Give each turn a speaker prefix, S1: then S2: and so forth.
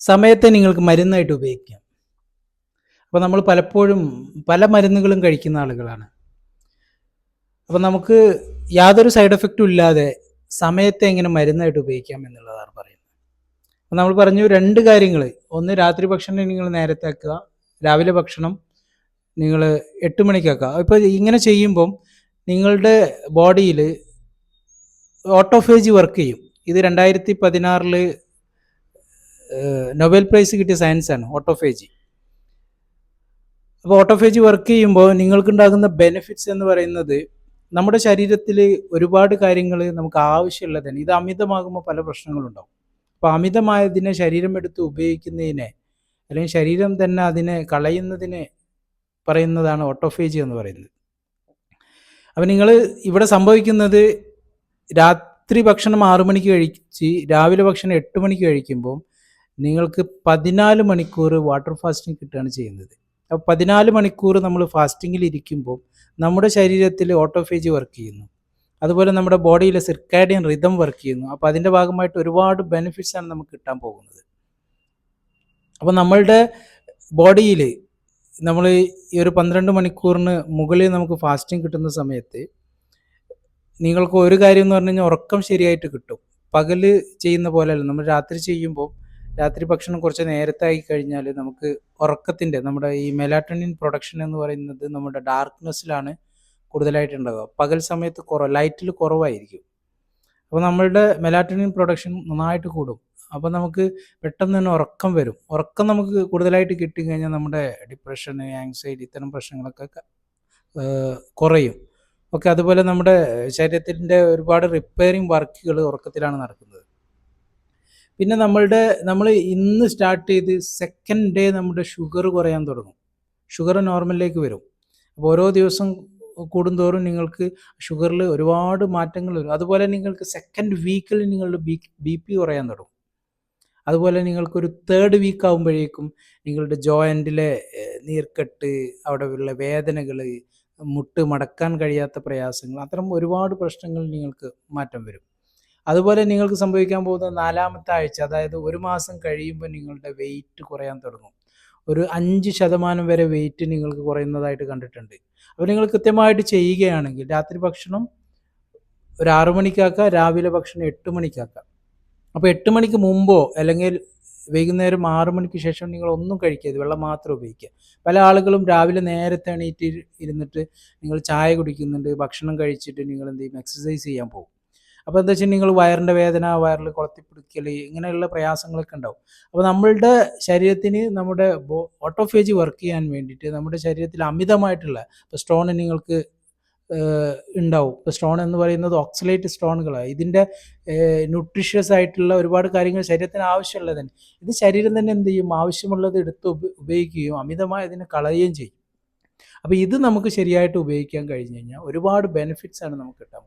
S1: സമയത്തെ നിങ്ങൾക്ക് മരുന്നായിട്ട് ഉപയോഗിക്കാം. അപ്പോൾ നമ്മൾ പലപ്പോഴും പല മരുന്നുകളും കഴിക്കുന്ന ആളുകളാണ്. അപ്പോൾ നമുക്ക് യാതൊരു സൈഡ് എഫക്റ്റും ഇല്ലാതെ സമയത്തെ എങ്ങനെ മരുന്നായിട്ട് ഉപയോഗിക്കാം എന്നുള്ളതാണ് പറയുന്നത്. അപ്പോൾ നമ്മൾ പറഞ്ഞു രണ്ട് കാര്യങ്ങൾ. ഒന്ന് രാത്രി ഭക്ഷണം നിങ്ങൾ നേരത്തെ ആക്കുക. രാവിലെ ഭക്ഷണം നിങ്ങൾ എട്ട് മണിക്കാക്കുക ഇപ്പോൾ ഇങ്ങനെ ചെയ്യുമ്പം നിങ്ങളുടെ ബോഡിയിൽ ഓട്ടോഫേജ് വർക്ക് ചെയ്യും. ഇത് രണ്ടായിരത്തി പതിനാറിൽ നൊബേൽ പ്രൈസ് കിട്ടിയ സയൻസ് ആണ് ഓട്ടോഫേജി അപ്പോൾ ഓട്ടോഫേജി വർക്ക് ചെയ്യുമ്പോൾ നിങ്ങൾക്കുണ്ടാകുന്ന ബെനിഫിറ്റ്സ് എന്ന് പറയുന്നത് നമ്മുടെ ശരീരത്തിൽ ഒരുപാട് കാര്യങ്ങൾ നമുക്ക് ആവശ്യമുള്ളതാണ്. ഇത് അമിതമാകുമ്പോൾ പല പ്രശ്നങ്ങളുണ്ടാവും. അപ്പോൾ അമിതമായതിനെ ശരീരം എടുത്ത് ഉപയോഗിക്കുന്നതിനെ അല്ലെങ്കിൽ ശരീരം തന്നെ അതിനെ കളയുന്നതിനെ പറയുന്നതാണ് ഓട്ടോഫേജി എന്ന് പറയുന്നത്. അപ്പം നിങ്ങൾ ഇവിടെ സംഭവിക്കുന്നത് രാത്രി ഭക്ഷണം ആറു മണിക്ക് കഴിച്ച് രാവിലെ ഭക്ഷണം എട്ട് മണിക്ക് കഴിക്കുമ്പോൾ നിങ്ങൾക്ക് പതിനാല് മണിക്കൂർ വാട്ടർ ഫാസ്റ്റിംഗ് കിട്ടുകയാണ് ചെയ്യുന്നത്. അപ്പോൾ പതിനാല് മണിക്കൂർ നമ്മൾ ഫാസ്റ്റിങ്ങിൽ ഇരിക്കുമ്പോൾ നമ്മുടെ ശരീരത്തിൽ ഓട്ടോഫേജ് വർക്ക് ചെയ്യുന്നു. അതുപോലെ നമ്മുടെ ബോഡിയിലെ സിർക്കാഡിയൻ റിതം വർക്ക് ചെയ്യുന്നു. അപ്പോൾ അതിന്റെ ഭാഗമായിട്ട് ഒരുപാട് ബെനിഫിറ്റ്സ് ആണ് നമുക്ക് കിട്ടാൻ പോകുന്നത്. അപ്പോൾ നമ്മളുടെ ബോഡിയിൽ നമ്മൾ ഈ ഒരു പന്ത്രണ്ട് മണിക്കൂറിന് മുകളിൽ നമുക്ക് ഫാസ്റ്റിംഗ് കിട്ടുന്ന സമയത്ത് നിങ്ങൾക്ക് ഒരു കാര്യം എന്ന് പറഞ്ഞു കഴിഞ്ഞാൽ ഉറക്കം ശരിയായിട്ട് കിട്ടും. പകൽ ചെയ്യുന്ന പോലെയല്ല നമ്മൾ രാത്രി ചെയ്യുമ്പോൾ രാത്രി ഭക്ഷണം കുറച്ച് നേരത്തെ ആയി കഴിഞ്ഞാൽ നമുക്ക് ഉറക്കത്തിന്റെ നമ്മുടെ ഈ മെലാറ്റണിൻ പ്രൊഡക്ഷൻ എന്ന് പറയുന്നത് നമ്മുടെ ഡാർക്ക്നെസ്സിലാണ് കൂടുതലായിട്ട് ഉണ്ടാവുക പകൽ സമയത്ത് കുറവ് ലൈറ്റിൽ കുറവായിരിക്കും. അപ്പോൾ നമ്മളുടെ മെലാറ്റണിൻ പ്രൊഡക്ഷൻ നന്നായിട്ട് കൂടും. അപ്പോൾ നമുക്ക് പെട്ടെന്ന് തന്നെ ഉറക്കം വരും. ഉറക്കം നമുക്ക് കൂടുതലായിട്ട് കിട്ടിക്കഴിഞ്ഞാൽ നമ്മുടെ ഡിപ്രഷൻ ആങ്സൈറ്റി ഇത്തരം പ്രശ്നങ്ങളൊക്കെ കുറയും. ഓക്കെ അതുപോലെ നമ്മുടെ ശരീരത്തിന്റെ ഒരുപാട് റിപ്പയറിങ് വർക്കുകൾ ഉറക്കത്തിലാണ് നടക്കുന്നത്. പിന്നെ നമ്മളുടെ നമ്മൾ ഇന്ന് സ്റ്റാർട്ട് ചെയ്ത് സെക്കൻഡ് ഡേ നമ്മുടെ ഷുഗർ കുറയാൻ തുടങ്ങും. ഷുഗർ നോർമലിലേക്ക് വരും. അപ്പോൾ ഓരോ ദിവസം കൂടുന്തോറും നിങ്ങൾക്ക് ഷുഗറിൽ ഒരുപാട് മാറ്റങ്ങൾ വരും. അതുപോലെ നിങ്ങൾക്ക് സെക്കൻഡ് വീക്കിൽ നിങ്ങളുടെ ബി ബി പി കുറയാൻ തുടങ്ങും. അതുപോലെ നിങ്ങൾക്കൊരു തേർഡ് വീക്ക് ആകുമ്പോഴേക്കും നിങ്ങളുടെ ജോയിന്റിലെ നീർക്കെട്ട് അവിടെ ഉള്ള വേദനകൾ മുട്ട് മടക്കാൻ കഴിയാത്ത പ്രയാസങ്ങൾ അത്തരം ഒരുപാട് പ്രശ്നങ്ങൾ നിങ്ങൾക്ക് മാറ്റം വരും. അതുപോലെ നിങ്ങൾക്ക് സംഭവിക്കാൻ പോകുന്ന നാലാമത്തെ ആഴ്ച അതായത് ഒരു മാസം കഴിയുമ്പോൾ നിങ്ങളുടെ വെയിറ്റ് കുറയാൻ തുടങ്ങും. ഒരു അഞ്ച് ശതമാനം വരെ വെയിറ്റ് നിങ്ങൾക്ക് കുറയുന്നതായിട്ട് കണ്ടിട്ടുണ്ട്. അപ്പോൾ നിങ്ങൾ കൃത്യമായിട്ട് ചെയ്യുകയാണെങ്കിൽ രാത്രി ഭക്ഷണം ഒരു ആറു മണിക്കാക്കുക രാവിലെ ഭക്ഷണം എട്ട് മണിക്കാക്കാം അപ്പോൾ എട്ട് മണിക്ക് മുമ്പോ അല്ലെങ്കിൽ വൈകുന്നേരം ആറു മണിക്ക് ശേഷം നിങ്ങൾ ഒന്നും കഴിക്കരുത് വെള്ളം മാത്രം ഉപയോഗിക്കുക. പല ആളുകളും രാവിലെ നേരത്തെ എണീറ്റ് ഇരുന്നിട്ട് നിങ്ങൾ ചായ കുടിക്കുന്നുണ്ട് ഭക്ഷണം കഴിച്ചിട്ട് നിങ്ങൾ എന്ത് ചെയ്യും എക്സസൈസ് ചെയ്യാൻ പോകും. അപ്പോൾ എന്താ വെച്ചാൽ നിങ്ങൾ വയറിന്റെ വേദന വയറിൽ കുളത്തിപ്പിടിക്കൽ ഇങ്ങനെയുള്ള പ്രയാസങ്ങളൊക്കെ ഉണ്ടാവും. അപ്പോൾ നമ്മളുടെ ശരീരത്തിന് നമ്മുടെ ഓട്ടോഫേജ് വർക്ക് ചെയ്യാൻ വേണ്ടിയിട്ട് നമ്മുടെ ശരീരത്തിൽ അമിതമായിട്ടുള്ള ഇപ്പോൾ സ്റ്റോൺ നിങ്ങൾക്ക് ഉണ്ടാവും. ഇപ്പോൾ സ്റ്റോൺ എന്ന് പറയുന്നത് ഓക്സലേറ്റ് സ്റ്റോണുകളാണ് ഇതിന്റെ ന്യൂട്രീഷ്യസ് ആയിട്ടുള്ള ഒരുപാട് കാര്യങ്ങൾ ശരീരത്തിന് ആവശ്യമുള്ളത് തന്നെ. ഇത് ശരീരം തന്നെ എന്ത് ചെയ്യും? ആവശ്യമുള്ളത് എടുത്ത് ഉപയോഗിക്കുകയും അമിതമായി അതിനെ കളയുകയും ചെയ്യും. അപ്പോൾ ഇത് നമുക്ക് ശരിയായിട്ട് ഉപയോഗിക്കാൻ കഴിഞ്ഞു കഴിഞ്ഞാൽ ഒരുപാട് ബെനിഫിറ്റ്സ് ആണ് നമുക്ക് കിട്ടാൻ